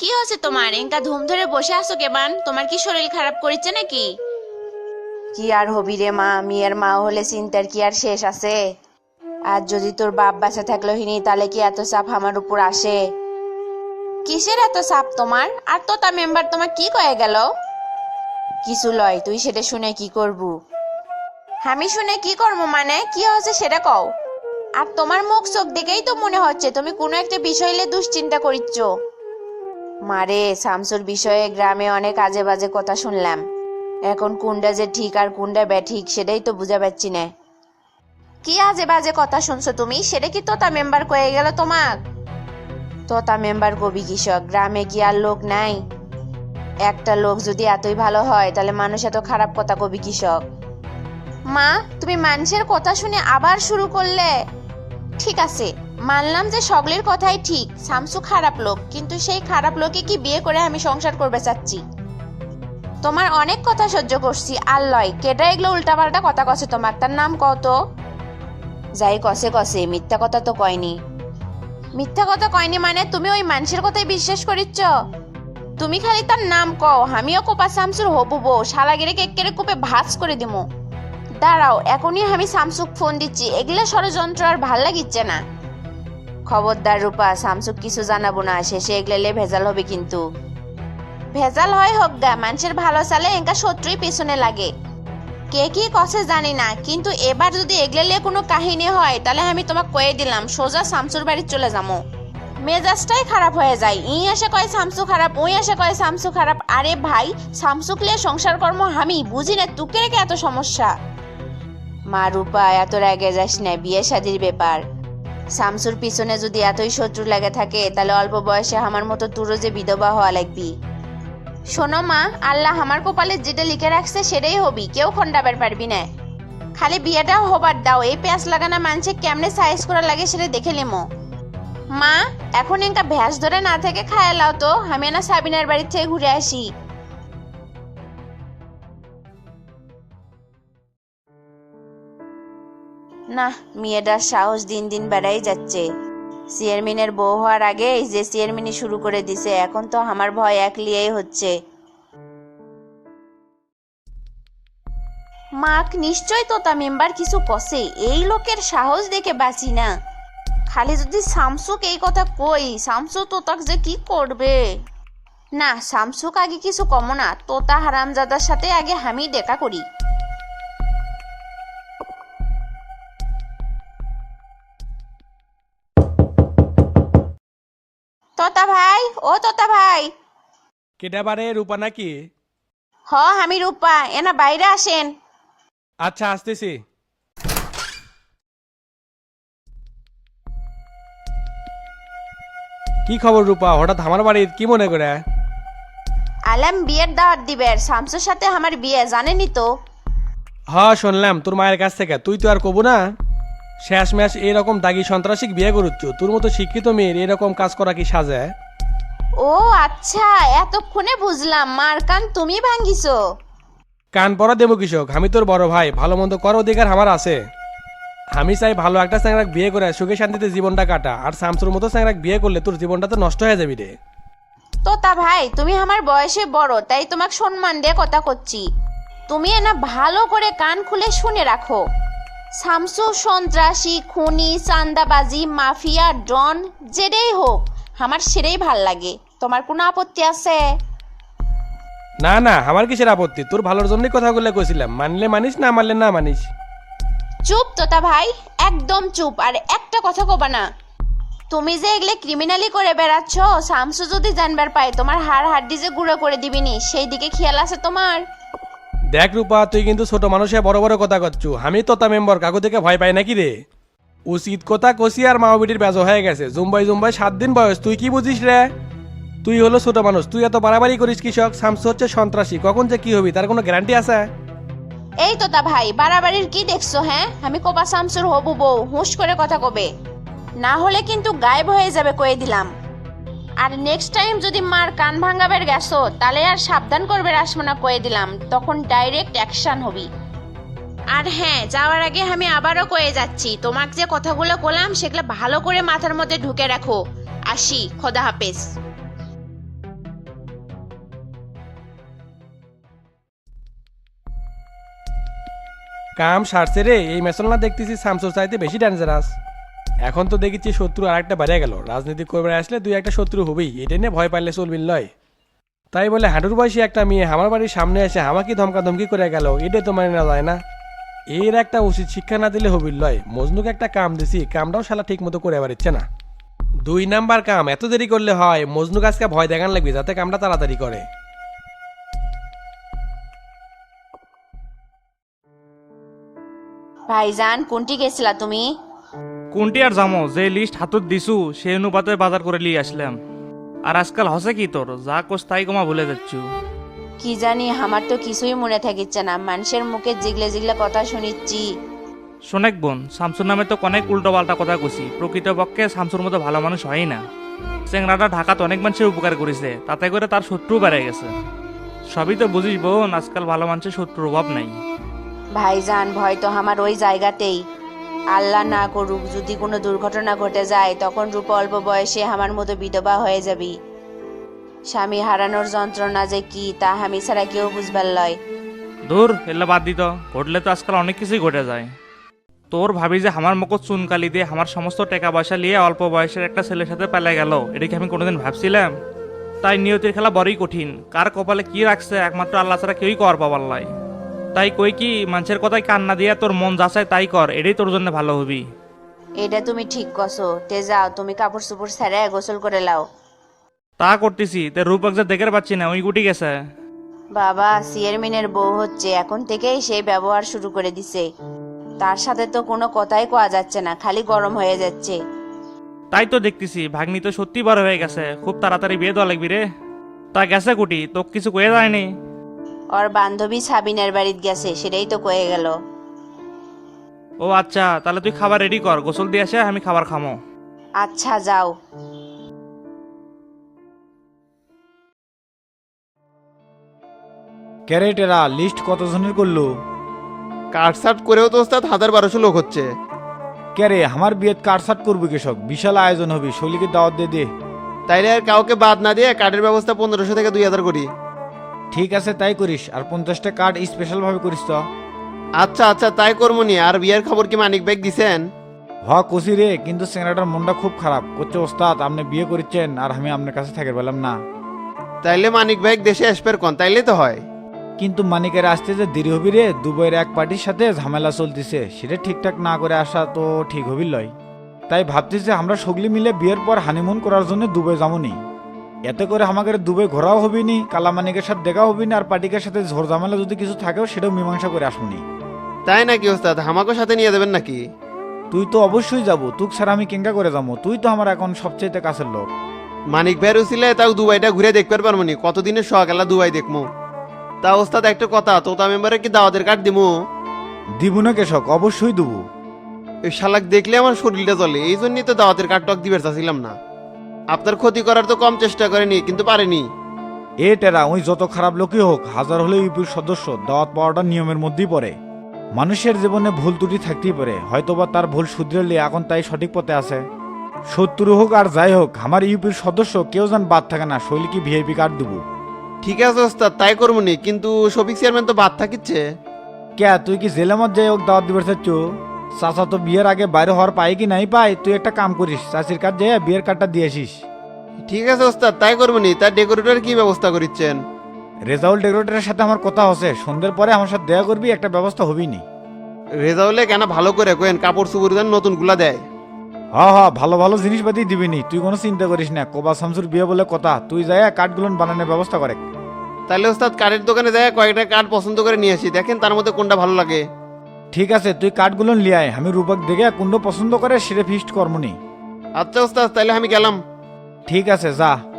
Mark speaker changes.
Speaker 1: কি হচ্ছে তোমার? এঙ্কা ধুম ধরে বসে আছো কেবান তোমার কি শরীর খারাপ করেছে নাকি?
Speaker 2: কি আর হবি রে মা? মেয়ের মা হলে চিন্তার কি আর শেষ আছে? আর যদি তোর বাপ বাসা থাকল হিনি তাহলে কি এত চাপ আমার উপর আসে?
Speaker 1: কিসের এত চাপ তোমার? আর তোতা মেম্বার তোমার কি কয়ে গেল?
Speaker 2: কিছু লয় তুই সেটা শুনে কি করবু?
Speaker 1: আমি শুনে কি করব মানে? কি হচ্ছে সেটা কও। আর তোমার মুখ চোখ দেখেই তো মনে হচ্ছে তুমি কোনো একটা বিষয় নিয়ে দুশ্চিন্তা করিচ্ছ।
Speaker 2: মারে শামসুর বিষয়ে গ্রামে অনেক আজে বাজে কথা শুনলাম। এখন কোনটা যে ঠিক আর কোনটা ব্যাঠিক সেটাই তো বুঝা পাচ্ছি না।
Speaker 1: কি আজে বাজে কথা শুনছো তুমি? সেটা কি তোতা মেম্বার কয়ে গেল তোমাক?
Speaker 2: তোতা মেম্বার কবি কৃষক, গ্রামে কি আর লোক নাই? একটা লোক যদি এতই ভালো হয়, তাহলে মানুষ এত খারাপ কথা কবি কৃষক।
Speaker 1: মা, তুমি মানুষের কথা শুনে আবার শুরু করলে? ঠিক আছে, মানলাম যে সকলের কথাই ঠিক, শামসু খারাপ লোক, কিন্তু সেই খারাপ লোকে কি বিয়ে করে আমি সংসার করবে চাচ্ছি? তোমার অনেক কথা সহ্য করছি আর কেটা এগুলো উল্টাপাল্টা কথা কছে তোমার? তার নাম কত
Speaker 2: যাই কষে কষে মিথ্যা কথা তো কয়নি।
Speaker 1: মিথ্যা কথা কয়নি মানে তুমি ওই মানুষের কথাই বিশ্বাস করিচ্ছ? তুমি খালি তার নাম কও, আমিও কোপা শামসুর হবু বউ শালাগিরে কেকেরে কুপে ভাজ করে দিমু। দাঁড়াও, এখনই আমি শামসুক ফোন দিচ্ছি। এগুলা ষড়যন্ত্র আর ভালো লাগিচ্ছে না।
Speaker 2: খবরদার রূপা শামসুক কিছু জানাব না, শেষে এগলেলে ভেজাল হবে কিন্তু।
Speaker 1: ভেজাল হয় হোক গা, মানুষের ভালো চালে এঙ্কা শত্রুই পেছনে লাগে। কে কি কছে জানি না, কিন্তু এবার যদি এগলে লিয়ে কোনো কাহিনী হয়, তাহলে আমি তোমাকে কয়ে দিলাম, সোজা শামসুর বাড়ি চলে যাব মেজাজটাই খারাপ হয়ে যায়। ই এসে কয় শামসু খারাপ, ওই এসে কয় শামসু খারাপ। আরে ভাই শামসুক লিয়ে সংসার কর্ম আমি বুঝি না, তুকে রেখে এত সমস্যা।
Speaker 2: মা রূপা, এত রেগে যাস না, বিয়ে শাদির ব্যাপার। শামসুর পিছনে যদি এতই শত্রু লাগে থাকে, তাহলে অল্প বয়সে আমার মতো তুরো যে বিধবা হওয়া লাগবি।
Speaker 1: শোনো মা, আল্লাহ আমার কপালে যেটা লিখে রাখছে সেটাই হবি, কেউ খন্ডাবার পারবি না। খালি বিয়েটা হবার দাও, এই পেঁয়াজ লাগানো মানুষে কেমনে সাইজ করা লাগে সেটা দেখে নেমো। মা, এখন এঙ্কা ভ্যাস ধরে না থেকে খায় লাও তো, আমি না সাবিনার বাড়ির থেকে ঘুরে আসি।
Speaker 2: না মেয়েটার সাহস দিন দিন বেড়াই যাচ্ছে। চেয়ারম্যানের বউ হওয়ার আগে যে চেয়ারম্যানই শুরু করে দিছে, এখন তো আমার ভয় একলিয়েই হচ্ছে।
Speaker 1: মাক নিশ্চয় তো তা মেম্বার কিছু কষে এই লোকের সাহস দেখে বাঁচি না। খালি যদি শামসুক এই কথা কই, শামসু তো তাক যে কি করবে? না, শামসুক আগে কিছু কম না, তোতা হারামজাদার সাথে আগে আমি দেখা করি। তোতা ভাই ও তোতা ভাই।
Speaker 3: কেটা বারে রূপা নাকি?
Speaker 1: হ আমি রূপা এনা বাইরে আসেন।
Speaker 3: আচ্ছা আসতেছি। কি খবর রূপা? হঠাৎ আমার বাড়ি কি মনে করে?
Speaker 1: আলাম বিয়ের দাওয়াত দিবের শামসুর সাথে আমার বিয়ে জানেনি তো?
Speaker 3: হ শুনলাম তোর মায়ের কাছ থেকে। তুই তো আর কবু না? শেষ ম্যাশ এরকম দাগি সন্ত্রাসিক বিয়ে করুচ্ছ তোর মতো শিক্ষিত মেয়ের এরকম কাজ করা কি সাজে?
Speaker 1: ও আচ্ছা এতক্ষণে বুঝলাম। মার কান তুমি ভাঙ্গিছো।
Speaker 3: কান পরা দেবো কৃষক আমি তোর বড় ভাই। ভালো মন্দ করার অধিকার আমার আছে। আমি চাই ভালো একটা স্যাংরাক বিয়ে করে সুখে শান্তিতে জীবনটা কাটা। আর শামসুর মতো স্যাংরাক বিয়ে করলে তোর জীবনটা তো নষ্ট হয়ে যাবি রে।
Speaker 1: তো তা ভাই তুমি আমার বয়সে বড় তাই তোমাকে সম্মান দিয়ে কথা করছি তুমি না ভালো করে কান খুলে শুনে রাখো। শামসু সন্ত্রাসী খুনি চান্দাবাজি মাফিয়া ডন যেটাই হোক আমার সেটাই ভালো লাগে। তোমার কোনো আপত্তি আছে?
Speaker 3: না না আমার কিসের আপত্তি? তোর ভালোর জন্যই কথাগুলো কইছিলাম। মানলে মানিস না মানলে না মানিস।
Speaker 1: চুপ তোতা ভাই একদম চুপ। আর একটা কথা কবা না। তুমি যে এগুলো ক্রিমিনালি করে বেড়াচ্ছ শামসু যদি জানবার পায় তোমার হাড় হাড্ডি যে গুঁড়ো করে দিবিনি সেই দিকে খেয়াল আছে তোমার?
Speaker 3: দেখ রূপা, তুই কিন্তু ছোট মানুষে বড় বড় কথা করছু। আমি তোতা মেম্বার কাকু থেকে ভয় পাই নাকি রে? উচিত কথা কষি আর মা মাওবিটির বেজ হয়ে গেছে। জুম্বাই জুম্বাই সাত দিন বয়স, তুই কি বুঝিস রে? তুই হলো ছোট মানুষ, তুই এত বাড়াবাড়ি করিস কৃষক, শামসু হচ্ছে সন্ত্রাসী, কখন যে কি হবি, তার কোনো গ্যারান্টি আছে?
Speaker 1: এই তোতা ভাই, বাড়াবাড়ির কি দেখছ হ্যাঁ? আমি কোপা শামসুর হবু বউ, হুঁশ করে কথা কবে। না হলে কিন্তু গায়েব হয়ে যাবে, কয়ে দিলাম। আর নেক্সট টাইম যদি মার কান ভাঙাবের গেছো তাহলে আর সাবধান করবে রাসমনা কয়ে দিলাম তখন ডাইরেক্ট অ্যাকশন হবি। আর হ্যাঁ যাওয়ার আগে আমি আবারও কয়ে যাচ্ছি তোমাকে যে কথাগুলো বললাম সেগুলো ভালো করে মাথার মধ্যে ঢুকে রাখো। আসি খোদা হাফেজ।
Speaker 3: কাম সারছে রে এই মেসল না দেখতেছি শামসুর চাইতে বেশি ডেঞ্জারাস এখন তো দেখেছি শত্রু আর একটা বেড়ে গেল। রাজনীতি করবে আসলে দুই একটা শত্রু হবেই। এটা নিয়ে ভয় পাইলে চলবিল লয়। তাই বলে হাঁটুর বয়সী একটা মেয়ে আমার বাড়ির সামনে এসে আমাকে ধমকা ধমকি করে গেল। এটাই তো মানে না যায় না। এর একটা উচিত শিক্ষা না দিলে হবিল লয়। মজনুকে একটা কাম দিছি, কামটাও শালা ঠিক মতো করে পারছে না। দুই নাম্বার কাম, এত দেরি করলে হয় মজনু গাছকে ভয় দেখান লাগবে যাতে কামটা তাড়াতাড়ি করে।
Speaker 2: ভাইজান, কোনটি গেছিলা তুমি?
Speaker 4: কোনটি আর জামো? যে লিস্ট হাতত দিছু সেই অনুপাতে বাজার করে নিয়ে আসলাম। আর আজকাল হসে কি তোর যা কোস তাই কমা ভুলে যাচ্ছু।
Speaker 2: কি জানি আমার তো কিছুই মনে থাকিচ্ছে না। মানুষের মুখে জিগলে জিগলে কথা শুনিচ্ছি।
Speaker 4: শোনেক বোন শামসুর নামে তো অনেক উল্টো পাল্টা কথা কছি প্রকৃতপক্ষে শামসুর মতো ভালো মানুষ হয় না। চেংরাটা ঢাকাত অনেক মানুষের উপকার করেছে তাতে করে তার শত্রু বেড়ে গেছে। সবই তো বুঝিস বোন আজকাল ভালো মানুষের শত্রুর অভাব নাই।
Speaker 2: ভাইজান ভয় তো আমার ওই জায়গাতেই। আল্লাহ না করুক, যদি কোনো দুর্ঘটনা ঘটে যায়, তখন রূপ অল্প বয়সে আমার মতো বিধবা হয়ে যাবি। স্বামী হারানোর যন্ত্রণা যে কি, তা আমি ছাড়া কেউ বুঝবার লয়।
Speaker 4: দূর এলে বাদ দিত ঘটলে তো আজকাল অনেক কিছুই ঘটে যায়। তোর ভাবি যে আমার মুখত চুনকালি দিয়ে আমার সমস্ত টাকা পয়সা নিয়ে অল্প বয়সের একটা ছেলের সাথে পালা গেল, এটা কি আমি কোনোদিন ভাবছিলাম? তাই নিয়তির খেলা বড়ই কঠিন। কার কপালে কি রাখছে, একমাত্র আল্লাহ ছাড়া কেউই কর পাবার লাই তাই কই কি মানুষের কথায় কান্না দিয়া তোর মন যাচাই তাই কর এটাই তোর জন্য ভালো হবি।
Speaker 2: এটা তুমি ঠিক কছো তে যাও তুমি কাপড় চোপড় ছেড়ে গোসল করে লাও।
Speaker 4: তা করতেছি তে রূপক যে দেখে পাচ্ছি না ওই গুটি গেছে।
Speaker 2: বাবা চেয়ারম্যানের বউ হচ্ছে এখন থেকেই সেই ব্যবহার শুরু করে দিছে। তার সাথে তো কোনো কথাই কোয়া যাচ্ছে না খালি গরম হয়ে যাচ্ছে।
Speaker 4: তাই তো দেখতেছি ভাগ্নি তো সত্যি বড় হয়ে গেছে খুব তাড়াতাড়ি বিয়ে দেওয়া লাগবি রে। তা গেছে কুটি তো কিছু কয়ে যায়নি
Speaker 2: ওর বান্ধবী সাবিনের বাড়িত গেছে সেটাই তো কয়ে গেল।
Speaker 4: ও আচ্ছা তাহলে তুই খাবার রেডি কর গোসল দিয়ে আসে আমি খাবার খামো।
Speaker 2: আচ্ছা যাও।
Speaker 5: ক্যারেটেরা লিস্ট কতজনের করল?
Speaker 6: কাটসাট করেও তো ওস্তাদ হাজার বারোশো লোক হচ্ছে।
Speaker 5: ক্যারে আমার বিয়েত কারসাট করবি কৃষক? বিশাল আয়োজন হবে শৈলীকে দাওয়াত দে দে।
Speaker 6: তাইলে আর কাউকে বাদ না দিয়ে কার্ডের ব্যবস্থা পনেরোশো থেকে দুই হাজার করি।
Speaker 5: ঠিক আছে তাই করিস। আর পঞ্চাশটা কার্ড স্পেশাল ভাবে করিস তো।
Speaker 6: আচ্ছা আচ্ছা তাই করব নি। আর বিয়ের খবর কি মানিক ব্যাগ দিছেন?
Speaker 5: হ কষি রে কিন্তু সেনাটার মনটা খুব খারাপ। করছে ওস্তাদ আপনি বিয়ে করিচ্ছেন আর আমি আপনার কাছে থাকতে পেলাম না।
Speaker 6: তাইলে মানিক ব্যাগ দেশে আসবে কন? তাইলে তো হয়।
Speaker 5: কিন্তু মানিকের আসতে যে দেরি হবি রে দুবাইয়ের এক পার্টির সাথে ঝামেলা চলতেছে। সেটা ঠিকঠাক না করে আসা তো ঠিক হবি লয়। তাই ভাবতেছে আমরা সগলি মিলে বিয়ের পর হানিমুন করার জন্য দুবাই যাবনি এতে করে আমাদের দুবাই ঘোরাও হবি নি কালামানিকের সাথে দেখা হবি না আর পার্টিকের সাথে ঝোর ঝামেলা যদি কিছু থাকেও সেটাও মীমাংসা করে আসবনি।
Speaker 6: তাই নাকি ওস্তাদ? আমাকে সাথে নিয়ে দেবেন নাকি?
Speaker 5: তুই তো অবশ্যই যাব। তুক ছাড়া আমি কেঙ্কা করে যাব? তুই তো আমার এখন সবচেয়ে কাছের লোক।
Speaker 6: মানিক ভাইয়ের উচিলে তাও দুবাইটা ঘুরে দেখতে পারব নি। কতদিনের সকালে দুবাই দেখমু। তা ওস্তাদ একটা কথা তো তোতা মেম্বারে কি দাওয়াতের কার্ড দিমু?
Speaker 5: দিব না কেশক অবশ্যই দেবো।
Speaker 6: এই শালাক দেখলে আমার শরীরটা চলে এই জন্যই তো দাওয়াতের কার্ড টক দিবে চাচ্ছিলাম না। আপনার ক্ষতি করার তো কম চেষ্টা করেনি কিন্তু পারেনি।
Speaker 5: এ টেরা ওই যত খারাপ লোকই হোক হাজার হলে ইউপির সদস্য দাওয়াত পাওয়াটা নিয়মের মধ্যেই পড়ে। মানুষের জীবনে ভুল ত্রুটি থাকতেই পারে হয়তোবা তার ভুল শুধরেলে এখন তাই সঠিক পথে আছে। শত্রু হোক আর যাই হোক আমার ইউপির সদস্য কেউ যেন বাদ থাকে না শৈলীকে ভিআইপি কার্ড দেবো?
Speaker 6: ঠিক আছে ওস্তাদ তাই করব নি কিন্তু শফিক চেয়ারম্যান তো বাদ থাকিচ্ছে।
Speaker 5: কে তুই কি জেলেমত যাই হোক দাওয়াত দিবে চাচ্ছ? চাচা তো বিয়ের আগে বাইরে হওয়ার পাই কি নাই পায় তুই একটা কাম করিস চাষির কাজ যাই বিয়ের কার্ডটা দিয়ে আসিস।
Speaker 6: ঠিক আছে ওস্তাদ তাই করব নি। তার ডেকোরেটর কি ব্যবস্থা করিচ্ছেন?
Speaker 5: রেজাউল ডেকোরেটরের সাথে আমার কথা হচ্ছে সন্ধ্যের পরে আমার সাথে দেয়া করবি একটা ব্যবস্থা হবি নি।
Speaker 6: রেজাউলে কেন ভালো করে কোয়েন কাপড় চুপড় দেন নতুনগুলা দেয়।
Speaker 5: হ হ ভালো ভালো জিনিসপাতি দিবি নি তুই কোনো চিন্তা করিস না কোবা শামসুর বিয়ে বলে কথা তুই যাই কাঠগুলো বানানোর ব্যবস্থা করে
Speaker 6: তাহলে ওস্তাদ কাঠের দোকানে যায় কয়েকটা কাঠ পছন্দ করে নিয়ে আসি দেখেন তার মধ্যে কোনটা ভালো লাগে।
Speaker 5: ঠিক আছে তুই কাঠগুলো নিয়ে আয়। আমি রূপক দেখে কোনটা পছন্দ করে সেটা ফিক্সড করমনি।
Speaker 6: আচ্ছা ওস্তাদ তাহলে আমি গেলাম।
Speaker 5: ঠিক আছে যা।